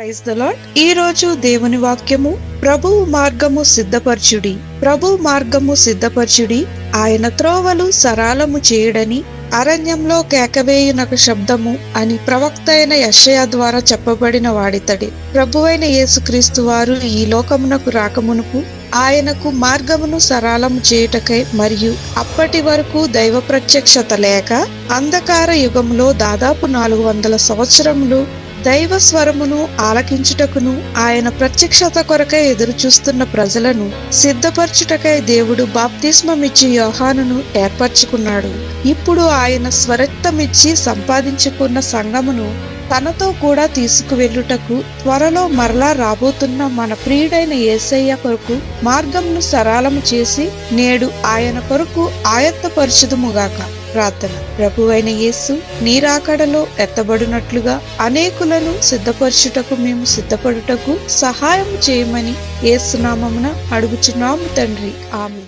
Praise ఈ రోజు దేవుని వాక్యము ప్రభువు మార్గము సిద్ధపరచుడి. ప్రభు మార్గము సిద్ధపరచుడి. ఆయన త్రోవలు సరాలము చేయడని అరణ్యంలో కేకవేయునక శబ్దము అని ప్రవక్త అయిన యషయా ద్వారా చెప్పబడిన వాడితడి. ప్రభువైన యేసుక్రీస్తు వారు ఈ లోకమునకు రాకమునుపు ఆయనకు మార్గమును సరాలము చేయుటకై మరియు అప్పటి వరకు దైవ ప్రత్యక్షత లేక అంధకార యుగంలో దాదాపు నాలుగు వందల సంవత్సరములు దైవ స్వరమును ఆలకించుటకును ఆయన ప్రత్యక్షత కొరకై ఎదురుచూస్తున్న ప్రజలను సిద్ధపరచుటకై దేవుడు బాప్తిస్మమిచ్చి యోహానును ఏర్పరచుకున్నాడు. ఇప్పుడు ఆయన స్వరక్తమిచ్చి సంపాదించుకున్న సంఘమును తనతో కూడా తీసుకువెళ్ళుటకు త్వరలో మరలా రాబోతున్న మన ప్రియుడైన యేసయ్య కొరకు మార్గంను సరాలము చేసి నేడు ఆయన కొరకు ఆయత్తపరచుదుముగాక ప్రార్థన. ప్రభువైన యేసు నీరాకడలో ఎత్తబడినట్లుగా అనేకులను సిద్ధపరచుటకు మేము సిద్ధపడుటకు సహాయం చేయమని ఏసునామమున అడుగుచున్నాము తండ్రి. ఆమె